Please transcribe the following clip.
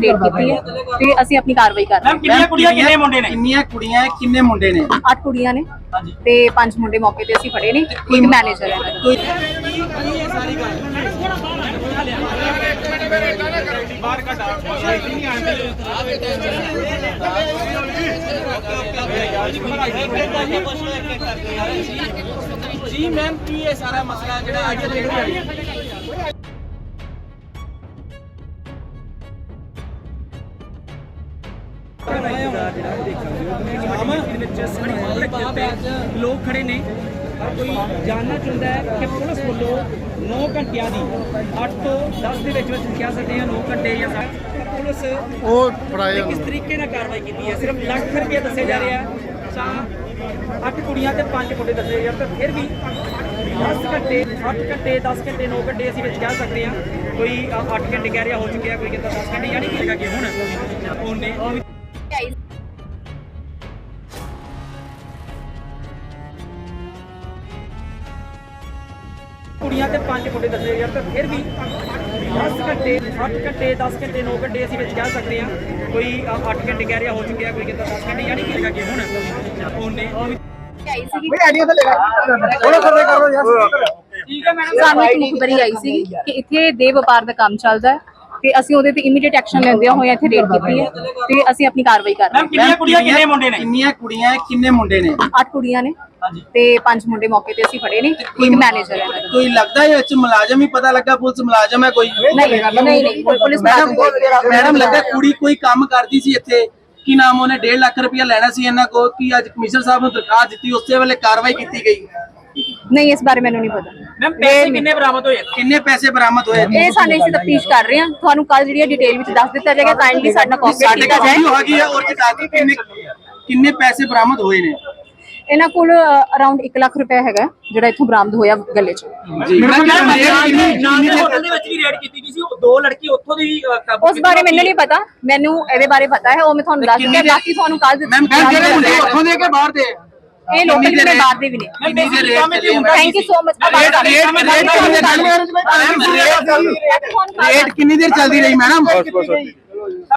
Raid ਕੀਤੀ ਹੈ ਤੇ ਅਸੀਂ ਆਪਣੀ ਕਾਰਵਾਈ ਕਰ ਰਹੇ ਮੈਮ ਕਿੰਨੀਆਂ ਕੁੜੀਆਂ ਕਿੰਨੇ ਮੁੰਡੇ ਨੇ? ਕਿੰਨੀਆਂ ਕੁੜੀਆਂ ਹੈ, ਕਿੰਨੇ ਮੁੰਡੇ ਨੇ? ਹਾਂ ਅੱਠ ਕੁੜੀਆਂ ਨੇ ਤੇ ਪੰਜ ਮੁੰਡੇ ਮੌਕੇ ਤੇ ਅਸੀਂ ਫੜੇ ਨੇ। ਇੱਕ ਮੈਨੇਜਰ ਹੈ। ਇਹਨਾਂ ਦਾ। ਕੋਈ ਜੀ ਮੈਮ ਕੀ ਇਹ ਸਾਰਾ ਮਸਲਾ ਜਿਹੜਾ ਅੱਜ ਦੇਖ? ਲੋਕ ਖੜੇ ਨੇ। ਕੋਈ ਜਾਣਨਾ ਚਾਹੁੰਦਾ ਹੈ ਕਿ ਪੁਲਿਸ ਵੱਲੋਂ 9 ਘੰਟਿਆਂ ਦੀ 8 ਤੋਂ 10 ਦੇ ਵਿੱਚ ਵਿੱਚ ਕਹਿ ਸਕਦੇ ਹਾਂ 9 ਘੰਟੇ ਜਾਂ ਪੁਲਿਸ ਉਹ ਫੜਾਏ ਨੇ ਕਿਸ ਤਰੀਕੇ ਨਾਲ ਕਾਰਵਾਈ ਕੀਤੀ ਹੈ? ਸਿਰਫ ਲੱਖ ਰੁਪਏ ਦੱਸੇ ਜਾ ਰਿਹਾ ਤਾਂ 8 ਕੁੜੀਆਂ ਤੇ 5 ਮੁੰਡੇ ਦੱਸੇ ਜਾ ਰਹੇ ਫਿਰ ਵੀ 10 ਘੰਟੇ 8 ਘੰਟੇ 10 ਘੰਟੇ 9 ਘੰਟੇ ਅਸੀਂ ਵਿੱਚ ਕਹਿ ਸਕਦੇ ਹਾਂ ਕੋਈ 8 ਘੰਟੇ ਕਹਿ ਰਿਹਾ ਹੋ ਚੁੱਕਿਆ ਕੋਈ ਕਹਿੰਦਾ 10 ਘੰਟੇ ਯਾਨੀ ਕਿ ਹੈਗਾ ਕਿ ਹੁਣ ਉਹਨੇ ਕੁੜੀਆਂ ਤੇ ਪੰਜ ਮੁੰਡੇ ਦੱਸੇ ਯਾਰ ਤਾਂ ਫਿਰ ਵੀ 10 ਘੰਟੇ 8 ਘੰਟੇ 10 ਘੰਟੇ 9 ਘੰਟੇ ਅਸੀਂ ਵਿੱਚ ਕਹਿ ਸਕਦੇ ਹਾਂ ਕੋਈ 8 ਘੰਟੇ ਕਹਿ ਰਿਹਾ ਹੋ ਚੁੱਕਿਆ ਕੋਈ ਕਹਿੰਦਾ 10 ਘੰਟੇ ਯਾਨੀ ਕਿ ਹੈਗਾ ਕਿ ਹੁਣ ਉਹਨੇ ਆਈ ਸੀਗੀ? ਥੋੜਾ ਸਰਵੇ ਕਰੋ ਯਾਰ। ਠੀਕ ਹੈ ਮੈਡਮ ਸਾਨੂੰ ਇੱਕ ਮੁਖਬਰੀ ਆਈ ਸੀ ਕਿ ਇੱਥੇ ਦੇ ਵਪਾਰ ਦਾ ਕੰਮ ਚੱਲਦਾ ਹੈ। ਤੇ ਅਸੀਂ ਉਹਦੇ ਤੇ ਇਮੀਡੀਏਟ ਐਕਸ਼ਨ ਲੈਂਦੇ ਹੋਏ ਇੱਥੇ ਰੇਡ ਕੀਤੀ ਹੈ ਤੇ ਅਸੀਂ ਆਪਣੀ ਕਾਰਵਾਈ ਕਰ ਰਹੇ ਮੈਮ ਕਿੰਨੀਆਂ ਕੁੜੀਆਂ ਕਿੰਨੇ ਮੁੰਡੇ ਨੇ? ਕਿੰਨੀਆਂ ਕੁੜੀਆਂ ਹੈ, ਕਿੰਨੇ ਮੁੰਡੇ ਨੇ? ਹਾਂ ਅੱਠ ਕੁੜੀਆਂ ਨੇ ਤੇ ਪੰਜ ਮੁੰਡੇ ਮੌਕੇ ਤੇ ਅਸੀਂ ਫੜੇ ਨੇ ਇੱਕ ਮੈਨੇਜਰ ਹੈ। ਇਹਨਾਂ ਦਾ। ਕੋਈ ਲੱਗਦਾ ਹੈ ਵਿੱਚ ਮੁਲਾਜ਼ਮ ਹੀ ਪਤਾ ਲੱਗਾ ਪੁਲਿਸ ਮੁਲਾਜ਼ਮ ਹੈ ਕੋਈ? ਨਹੀਂ ਨਹੀਂ ਨਹੀਂ ਕੋਈ ਪੁਲਿਸ ਮੈਡਮ ਮੁਲਾਜ਼ਮ ਮੈਡਮ ਲੱਗਾ ਕੁੜੀ ਕੋਈ ਕੰਮ ਕਰਦੀ ਸੀ ਇੱਥੇ? ਕੀ ਨਾਮ ਉਹਨੇ? 1.5 ਲੱਖ ਰੁਪਇਆ ਲੈਣਾ ਸੀ ਇਹਨਾਂ ਕੋਲ? ਕੀ ਅੱਜ ਕਮਿਸ਼ਨਰ ਸਾਹਿਬ ਨੂੰ ਦਰਖਾਸਤ ਦਿੱਤੀ? ਉਸੇ ਵੇਲੇ ਕਾਰਵਾਈ ਕੀਤੀ ਗਈ? ਨਹੀਂ ਇਸ ਬਾਰੇ ਮੈਨੂੰ ਨਹੀਂ ਪਤਾ। ਮੈਮ ਪੈਸੇ ਕਿੰਨੇ ਬਰਾਮਦ ਹੋਏ? ਕਿੰਨੇ ਪੈਸੇ ਬਰਾਮਦ ਹੋਏ? ਇਹ ਸਾਡੇ ਅਸੀਂ ਤਫਤੀਸ਼ ਕਰ ਰਹੇ ਹਾਂ। ਤੁਹਾਨੂੰ ਕੱਲ ਜਿਹੜੀ ਡਿਟੇਲ ਵਿੱਚ ਦੱਸ ਦਿੱਤਾ ਜਾਏਗਾ ਕਾਈਂਡਲੀ ਸਾਡਾ ਕੋਆਪਰੇਟ ਸਾਡੇ ਕੀਤਾ ਕੋਲ ਜਾਏ। ਵੀਡੀਓ ਹੈਗੀ ਆ ਔਰ ਚਟਾ ਕੇ ਕਿੰਨੇ ਕਿੰਨੇ ਪੈਸੇ ਬਰਾਮਦ ਹੋਏ ਨੇ? ਇਹਨਾਂ ਕੋਲ ਅਰਾਊਂਡ 1 ਲੱਖ ਰੁਪਏ ਹੈਗਾ ਜਿਹੜਾ ਇੱਥੋਂ ਬਰਾਮਦ ਹੋਇਆ ਗੱਲੇ 'ਚ। ਜੀ। ਮੈਮ ਮੈਡਮ ਨਾਲ ਦੇ ਹੋਟਲ ਦੇ ਵਿੱਚ ਵੀ ਰੇਡ ਕੀਤੀ ਗਈ ਸੀ। ਉਹ ਦੋ ਲੜਕੀ ਉੱਥੋਂ ਦੀ ਅ, ਕਾਬੂ ਉਸ ਬਾਰੇ ਮੈਨੂੰ ਨਹੀਂ ਪਤਾ। ਮੈਨੂੰ ਇਹਦੇ ਬਾਰੇ ਪਤਾ ਹੈ ਉਹ ਮੈਂ ਤੁਹਾਨੂੰ ਦੱਸ ਦਿੰਦਾ ਬਾਕੀ ਤੁਹਾਨੂੰ ਕੱਲ ਮੈਮ ਜਿਹੜੇ ਮੁੰਡੇ ਉੱਥੋਂ ਦੇ ਕੇ ਬਾਹਰ ਦੇ? ਇਹ ਲੋਕਲ ਨੇ ਬਾਹਰ ਦੇ ਵੀ ਨੇ thank you so much rate ਕਿੰਨੀ ਦੇਰ ਚੱਲਦੀ ਰਹੀ ਮੈਡਮ